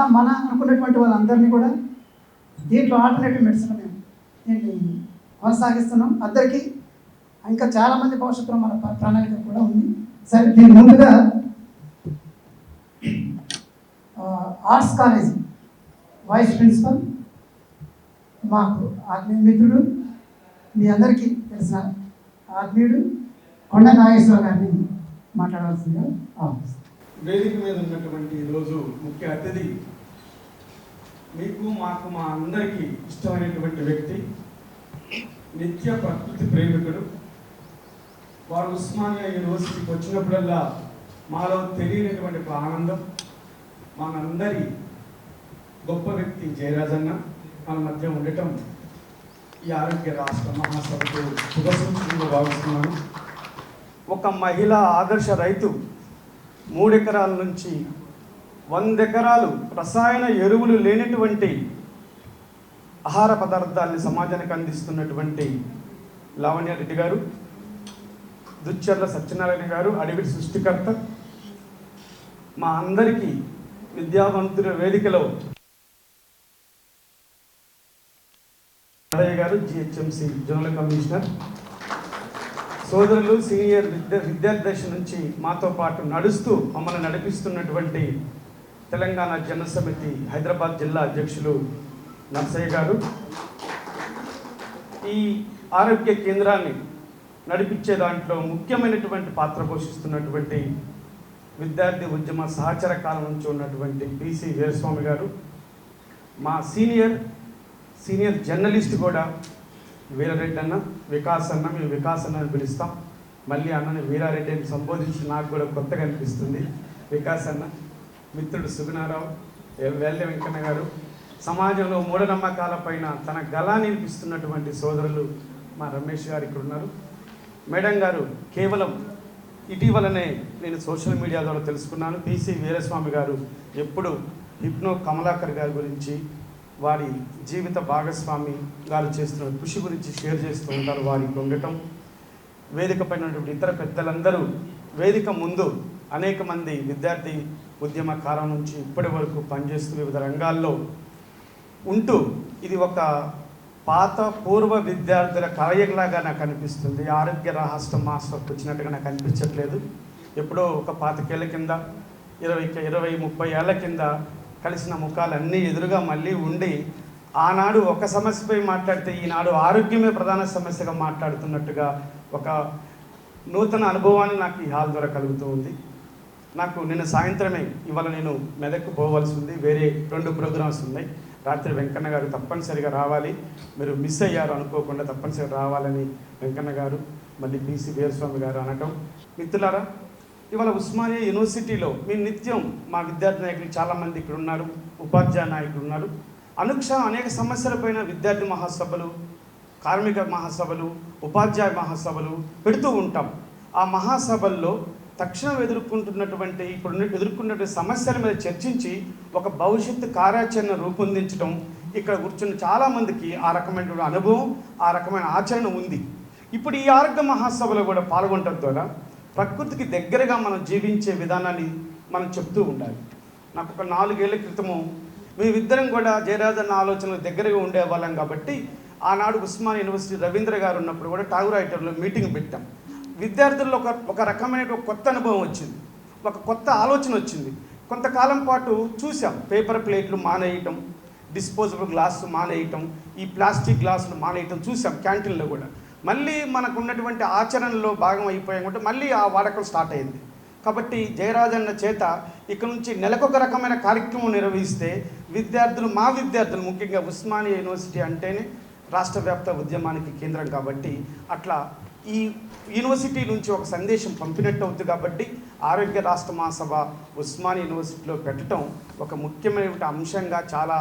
ఇలా మన అనుకున్నటువంటి వాళ్ళందరినీ కూడా దీంట్లో ఆల్టర్నేటివ్ మెడిసిన్ మేము దీన్ని కొనసాగిస్తున్నాం. అందరికీ ఇంకా చాలామంది భవిష్యత్తులో మన ప్రణాళిక కూడా ఉంది. సరే దీని ముందుగా ఆర్ట్స్ కాలేజ్ వైస్ ప్రిన్సిపల్ మాకు ఆత్మీయ మిత్రుడు మీ అందరికీ తెలిసిన ఆత్మీయుడు కొండ నాగేశ్వర గారిని మాట్లాడవలసిందిగా ఆహ్వానిస్తున్నాను వేదిక మీద ఉన్నటువంటి ఈరోజు ముఖ్య అతిథి మీకు మాకు మా అందరికీ ఇష్టమైనటువంటి వ్యక్తి నిత్య ప్రకృతి ప్రేమికుడు. వారు ఉస్మానియా యూనివర్సిటీకి వచ్చినప్పుడల్లా మాలో తెలియనటువంటి ఒక ఆనందం. మనందరి గొప్ప వ్యక్తి జయరాజన్న మన మధ్య ఉండటం ఈ ఆరోగ్య రాష్ట్ర మహాసభకు శుభసూచనగా భావిస్తున్నాను. ఒక మహిళా ఆదర్శ రైతు మూడెకరాల నుంచి వంద ఎకరాలు రసాయన ఎరువులు లేనటువంటి ఆహార పదార్థాన్ని సమాజానికి అందిస్తున్నటువంటి లావణ్య రెడ్డి గారు దుచ్చర్ల సత్యనారాయణ గారు అడవి సృష్టికర్త. మా అందరికీ విద్యావంతుల వేదికలో నారయ్య గారు జిహెచ్ఎంసి జనరల్ కమిషనర్. సోదరులు సీనియర్ విద్య విద్యార్థి నుంచి మాతో పాటు నడుస్తూ మమ్మల్ని నడిపిస్తున్నటువంటి తెలంగాణ జనసమితి హైదరాబాద్ జిల్లా అధ్యక్షులు నర్సయ్య గారు. ఈ ఆరోగ్య కేంద్రాన్ని నడిపించే దాంట్లో ముఖ్యమైనటువంటి పాత్ర పోషిస్తున్నటువంటి విద్యార్థి ఉద్యమ సహచర కాలం నుంచి ఉన్నటువంటి పిసి వీరస్వామి గారు. మా సీనియర్ సీనియర్ జర్నలిస్ట్ కూడా వీరారెడ్డి అన్న వికాస్ అన్న మేము వికాస్ అన్న అని పిలుస్తాం. మళ్ళీ అన్నని వీరారెడ్డి అని సంబోధించి నాకు కూడా కొత్తగా అనిపిస్తుంది. వికాస్ అన్న మిత్రుడు సుగుణారావు వేల్య వెంకన్న గారు సమాజంలో మూఢనమ్మకాల పైన తన గలా వినిపిస్తున్నటువంటి సోదరులు మా రమేష్ గారు ఇక్కడ ఉన్నారు. మేడం గారు కేవలం ఇటీవలనే నేను సోషల్ మీడియా ద్వారా తెలుసుకున్నాను. పిసి వీరస్వామి గారు ఎప్పుడు హిప్నో కమలాకర్ గారి గురించి వారి జీవిత భాగస్వామి గారు చేస్తున్న కృషి గురించి షేర్ చేస్తూ ఉంటారు వారికి ఉండటం. వేదిక పైన ఇతర పెద్దలందరూ వేదిక ముందు అనేక మంది విద్యార్థి ఉద్యమ కాలం నుంచి ఇప్పటి వరకు పనిచేస్తూ వివిధ రంగాల్లో ఉంటూ ఇది ఒక పాత పూర్వ విద్యార్థుల కలయికలాగా నాకు అనిపిస్తుంది. ఆరోగ్య రాష్ట్ర మాస్టర్కి వచ్చినట్టుగా నాకు అనిపించట్లేదు. ఎప్పుడో ఒక పాతికేళ్ళ కింద ఇరవై ఇరవై ముప్పై ఏళ్ళ కింద కలిసిన ముఖాలన్నీ ఎదురుగా మళ్ళీ ఉండి ఆనాడు ఒక సమస్యపై మాట్లాడితే ఈనాడు ఆరోగ్యమే ప్రధాన సమస్యగా మాట్లాడుతున్నట్టుగా ఒక నూతన అనుభవాన్ని నాకు ఈ హాల్ ద్వారా కలుగుతూ ఉంది. నాకు నిన్న సాయంత్రమే ఇవాళ నేను మెదక్కు పోవాల్సి ఉంది. వేరే రెండు ప్రోగ్రామ్స్ ఉన్నాయి. రాత్రి వెంకన్న గారు తప్పనిసరిగా రావాలి. మీరు మిస్ అయ్యారు అనుకోకుండా తప్పనిసరిగా రావాలని వెంకన్న గారు మళ్ళీ బీసీ వీరస్వామి గారు అనటం. మిత్రులారా ఇవాళ ఉస్మానియా యూనివర్సిటీలో మీ నిత్యం మా విద్యార్థి నాయకులు చాలామంది ఇక్కడ ఉన్నారు. ఉపాధ్యాయ నాయకులు ఉన్నారు. అనుక్ష అనేక సమస్యలపైన విద్యార్థి మహాసభలు కార్మిక మహాసభలు ఉపాధ్యాయ మహాసభలు పెడుతూ ఉంటాం. ఆ మహాసభల్లో తక్షణం ఎదుర్కొంటున్నటువంటి ఇప్పుడు ఎదుర్కొన్నటువంటి సమస్యల మీద చర్చించి ఒక భవిష్యత్తు కార్యాచరణ రూపొందించడం ఇక్కడ కూర్చున్న చాలామందికి ఆ రకమైనటువంటి అనుభవం ఆ రకమైన ఆచరణ ఉంది. ఇప్పుడు ఈ ఆరోగ్య మహాసభలో కూడా పాల్గొనడం ద్వారా ప్రకృతికి దగ్గరగా మనం జీవించే విధానాన్ని మనం చెప్తూ ఉండాలి. నాకు ఒక నాలుగేళ్ళ క్రితము మేమిద్దరం కూడా జయరాజన్న ఆలోచనలకు దగ్గరగా ఉండేవాళ్ళం కాబట్టి ఆనాడు ఉస్మాన్ యూనివర్సిటీ రవీంద్ర గారు ఉన్నప్పుడు కూడా టాగూర్ ఐటర్లో మీటింగ్ పెట్టాం. విద్యార్థుల్లో ఒక ఒక రకమైన ఒక కొత్త అనుభవం వచ్చింది. ఒక కొత్త ఆలోచన వచ్చింది. కొంతకాలం పాటు చూసాం పేపర్ ప్లేట్లు మానేయటం డిస్పోజబుల్ గ్లాసులు మానేయటం ఈ ప్లాస్టిక్ గ్లాసులు మానేయటం చూసాం క్యాంటీన్లో కూడా. మళ్ళీ మనకు ఉన్నటువంటి ఆచరణలో భాగం అయిపోయాం కాబట్టి మళ్ళీ ఆ వాడకం స్టార్ట్ అయింది. కాబట్టి జయరాజన్న చేత ఇక నుంచి నెలకొక రకమైన కార్యక్రమం నిర్వహిస్తే విద్యార్థులు మా విద్యార్థులు ముఖ్యంగా ఉస్మానియా యూనివర్సిటీ అంటేనే రాష్ట్ర వ్యాప్త ఉద్యమానికి కేంద్రం కాబట్టి అట్లా ఈ యూనివర్సిటీ నుంచి ఒక సందేశం పంపినట్టు అవుతుంది కాబట్టి ఆరోగ్య రాష్ట్ర మహాసభ ఉస్మానియా యూనివర్సిటీలో పెట్టడం ఒక ముఖ్యమైనటువంటి అంశంగా చాలా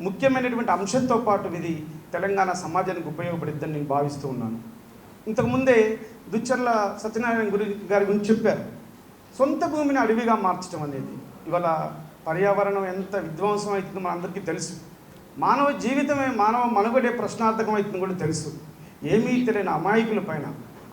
ముఖ్యమైనటువంటి అంశంతో పాటు ఇది తెలంగాణ సమాజానికి ఉపయోగపడిద్దని నేను భావిస్తూ ఉన్నాను. ఇంతకుముందే దుచ్చర్ల సత్యనారాయణ గురి గారి గురించి చెప్పారు. సొంత భూమిని అడవిగా మార్చడం అనేది ఇవాళ పర్యావరణం ఎంత విధ్వంసం అవుతుందో మనందరికీ తెలుసు. మానవ జీవితమే మానవ మనుగడే ప్రశ్నార్థకం అవుతుందో కూడా తెలుసు. ఏమీ తెలియని అమాయకుల పైన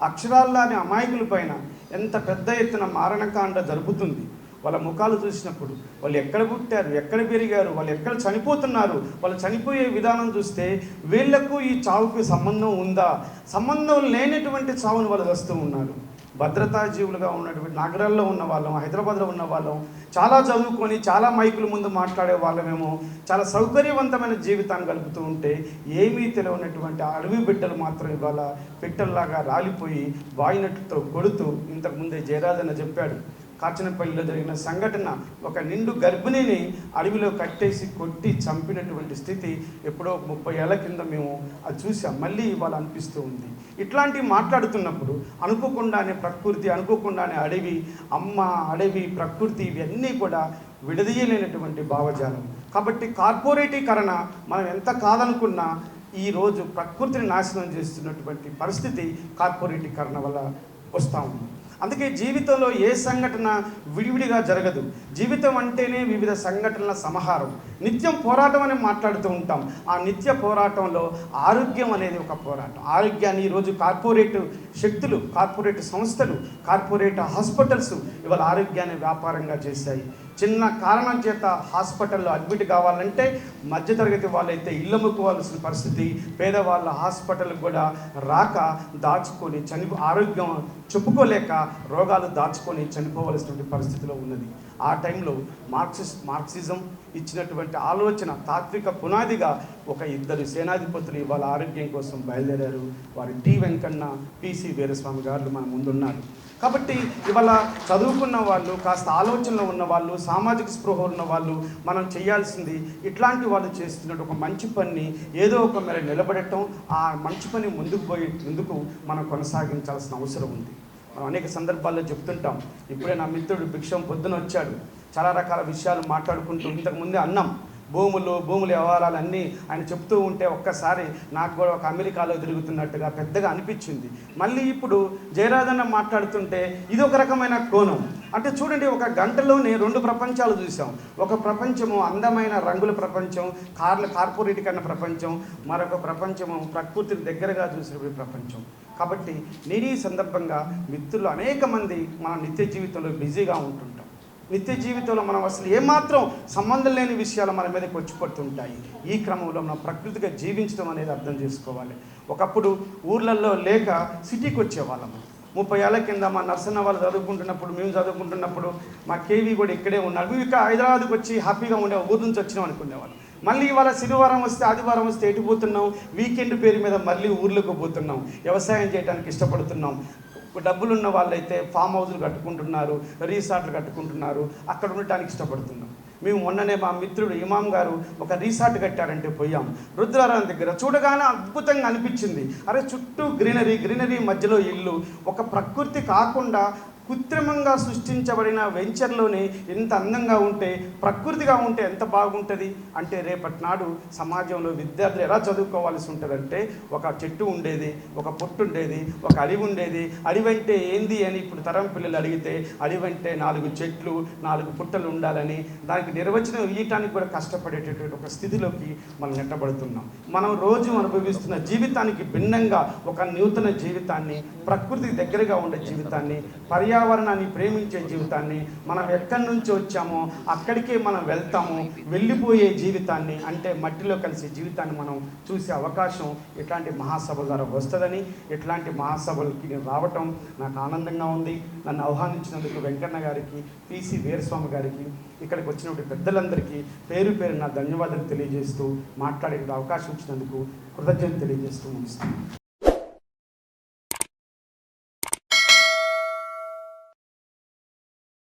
అక్షరాల్లాని అమాయకుల పైన ఎంత పెద్ద ఎత్తున మారణకాండ జరుపుతుంది. వాళ్ళ ముఖాలు చూసినప్పుడు వాళ్ళు ఎక్కడ పుట్టారు ఎక్కడ పెరిగారు వాళ్ళు ఎక్కడ చనిపోతున్నారు వాళ్ళు చనిపోయే విధానం చూస్తే వీళ్ళకు ఈ చావుకి సంబంధం ఉందా? సంబంధం లేనటువంటి చావును వాళ్ళు వస్తూ ఉన్నారు. భద్రతా జీవులుగా ఉన్నటువంటి నగరాల్లో ఉన్న వాళ్ళం హైదరాబాద్లో ఉన్న వాళ్ళం చాలా చదువుకొని చాలా మైకుల ముందు మాట్లాడే వాళ్ళమేమో చాలా సౌకర్యవంతమైన జీవితాన్ని గడుపుతూ ఉంటే ఏమీ తెలియనటువంటి అడవి బిడ్డలు మాత్రం ఇవాళ పిట్టల్లాగా రాలిపోయి వాయినట్టుతో కొడుతూ ఇంతకుముందే జయరాజన్న చెప్పాడు కాచినపల్లిలో జరిగిన సంఘటన ఒక నిండు గర్భిణిని అడవిలో కట్టేసి కొట్టి చంపినటువంటి స్థితి ఎప్పుడో ముప్పై ఏళ్ళ కింద మేము అది చూసాం. మళ్ళీ ఇవాళ అనిపిస్తూ ఉంది. ఇట్లాంటివి మాట్లాడుతున్నప్పుడు అనుకోకుండానే ప్రకృతి అనుకోకుండానే అడవి అమ్మ అడవి ప్రకృతి ఇవన్నీ కూడా విడదీయలేనటువంటి భావజాలం. కాబట్టి కార్పొరేటీకరణ మనం ఎంత కాదనుకున్నా ఈరోజు ప్రకృతిని నాశనం చేస్తున్నటువంటి పరిస్థితి కార్పొరేటీకరణ వల్ల వస్తూ ఉంది. అందుకే జీవితంలో ఏ సంఘటన విడివిడిగా జరగదు. జీవితం అంటేనే వివిధ సంఘటనల సమాహారం. నిత్యం పోరాటం అని మాట్లాడుతూ ఉంటాం. ఆ నిత్య పోరాటంలో ఆరోగ్యం అనేది ఒక పోరాటం. ఆరోగ్యాన్ని ఈరోజు కార్పొరేట్ శక్తులు కార్పొరేట్ సంస్థలు కార్పొరేట్ హాస్పిటల్స్ ఇవాళ ఆరోగ్యాన్ని వ్యాపారంగా చేశాయి. చిన్న కారణం చేత హాస్పిటల్లో అడ్మిట్ కావాలంటే మధ్యతరగతి వాళ్ళైతే ఇల్లు అమ్ముకోవాల్సిన పరిస్థితి పేదవాళ్ళ హాస్పిటల్ కూడా రాక దాచుకొని చనిపో ఆరోగ్యం చెప్పుకోలేక రోగాలు దాచుకొని చనిపోవలసినటువంటి పరిస్థితిలో ఉన్నది. ఆ టైంలో మార్క్సిస్ మార్క్సిజం ఇచ్చినటువంటి ఆలోచన తాత్విక పునాదిగా ఒక ఇద్దరు సేనాధిపతులు ఇవాళ ఆరోగ్యం కోసం బయలుదేరారు. వారి టి వెంకన్న పిసి వీరస్వామి గారు మన ముందున్నారు. కాబట్టి ఇవాళ చదువుకున్న వాళ్ళు కాస్త ఆలోచనలో ఉన్న వాళ్ళు సామాజిక స్పృహ ఉన్న వాళ్ళు మనం చేయాల్సింది ఇట్లాంటి వాళ్ళు చేస్తున్నట్టు ఒక మంచి పని ఏదో ఒక మేర నిలబడటం ఆ మంచి పని ముందుకు పోయి ముందుకు మనం కొనసాగించాల్సిన అవసరం ఉంది. మనం అనేక సందర్భాల్లో చెప్తుంటాం. ఇప్పుడే నా మిత్రుడు భిక్షం పొద్దున వచ్చాడు. చాలా రకాల విషయాలు మాట్లాడుకుంటూ ఇంతకు ముందే అన్నాం భూములు భూముల వ్యవహారాలు అన్నీ ఆయన చెప్తూ ఉంటే ఒక్కసారి నాకు కూడా ఒక అమెరికాలో తిరుగుతున్నట్టుగా పెద్దగా అనిపించింది. మళ్ళీ ఇప్పుడు జయరాజన్న మాట్లాడుతుంటే ఇది ఒక రకమైన కోణం. అంటే చూడండి ఒక గంటలోనే రెండు ప్రపంచాలు చూసాం. ఒక ప్రపంచము అందమైన రంగుల ప్రపంచం కార్ల కన్న ప్రపంచం మరొక ప్రపంచము ప్రకృతిని దగ్గరగా చూసినప్పుడు ప్రపంచం. కాబట్టి నేను ఈ సందర్భంగా మిత్రులు అనేక మంది మన నిత్య జీవితంలో బిజీగా ఉంటుంటాం. నిత్య జీవితంలో మనం అసలు ఏమాత్రం సంబంధం లేని విషయాలు మన మీదకి వచ్చి పడుతుంటాయి. ఈ క్రమంలో మనం ప్రకృతిగా జీవించడం అనేది అర్థం చేసుకోవాలి. ఒకప్పుడు ఊర్లలో లేక సిటీకి వచ్చేవాళ్ళము. ముప్పై ఏళ్ళ కింద మా నర్సన్న వాళ్ళు చదువుకుంటున్నప్పుడు మేము చదువుకుంటున్నప్పుడు మా కేవీ కూడా ఇక్కడే ఉన్నారు మేము ఇక్కడ హైదరాబాద్కి వచ్చి హ్యాపీగా ఉండే ఊరు నుంచి వచ్చినాం అనుకునేవాళ్ళం. మళ్ళీ ఇవాళ శనివారం వస్తే ఆదివారం వస్తే ఎటు పోతున్నాం? వీకెండ్ పేరు మీద మళ్ళీ ఊర్లోకి పోతున్నాం. వ్యవసాయం చేయడానికి ఇష్టపడుతున్నాం. డబ్బులు ఉన్న వాళ్ళైతే ఫామ్ హౌస్లు కట్టుకుంటున్నారు రీసార్ట్లు కట్టుకుంటున్నారు అక్కడ ఉండటానికి ఇష్టపడుతున్నాం. మేము మొన్ననే మా మిత్రుడు ఇమాం గారు ఒక రీసార్ట్ కట్టారంటే పోయాం. రుద్రారాయణ దగ్గర చూడగానే అద్భుతంగా అనిపించింది. అరే చుట్టూ గ్రీనరీ గ్రీనరీ మధ్యలో ఇల్లు. ఒక ప్రకృతి కాకుండా కృత్రిమంగా సృష్టించబడిన వెంచర్లోనే ఎంత అందంగా ఉంటే ప్రకృతిగా ఉంటే ఎంత బాగుంటుంది? అంటే రేపటి నాడు సమాజంలో విద్యార్థులు ఎలా చదువుకోవాల్సి ఉంటుందంటే ఒక చెట్టు ఉండేది ఒక పొట్టు ఉండేది ఒక అడవి ఉండేది. అడవి అంటే ఏంది అని ఇప్పుడు తరం పిల్లలు అడిగితే అడవి అంటే నాలుగు చెట్లు నాలుగు పుట్టలు ఉండాలని దానికి నిర్వచనం ఇవ్వటానికి కూడా కష్టపడేటటువంటి ఒక స్థితిలోకి మనం నెట్టబడుతున్నాం. మనం రోజు అనుభవిస్తున్న జీవితానికి భిన్నంగా ఒక నూతన జీవితాన్ని ప్రకృతికి దగ్గరగా ఉండే జీవితాన్ని పర్యావరణాన్ని ప్రేమించే జీవితాన్ని మనం ఎక్కడి నుంచి వచ్చామో అక్కడికే మనం వెళ్తాము వెళ్ళిపోయే జీవితాన్ని అంటే మట్టిలో కలిసే జీవితాన్ని మనం చూసే అవకాశం ఇట్లాంటి మహాసభ ద్వారా వస్తుందని ఇట్లాంటి మహాసభలకి నేను రావటం నాకు ఆనందంగా ఉంది. నన్ను ఆహ్వానించినందుకు వెంకన్న గారికి పిసి వీరస్వామి గారికి ఇక్కడికి వచ్చినటువంటి పెద్దలందరికీ పేరు పేరు నా ధన్యవాదాలు తెలియజేస్తూ మాట్లాడే అవకాశం ఇచ్చినందుకు కృతజ్ఞతలు తెలియజేస్తూ ముగిస్తాను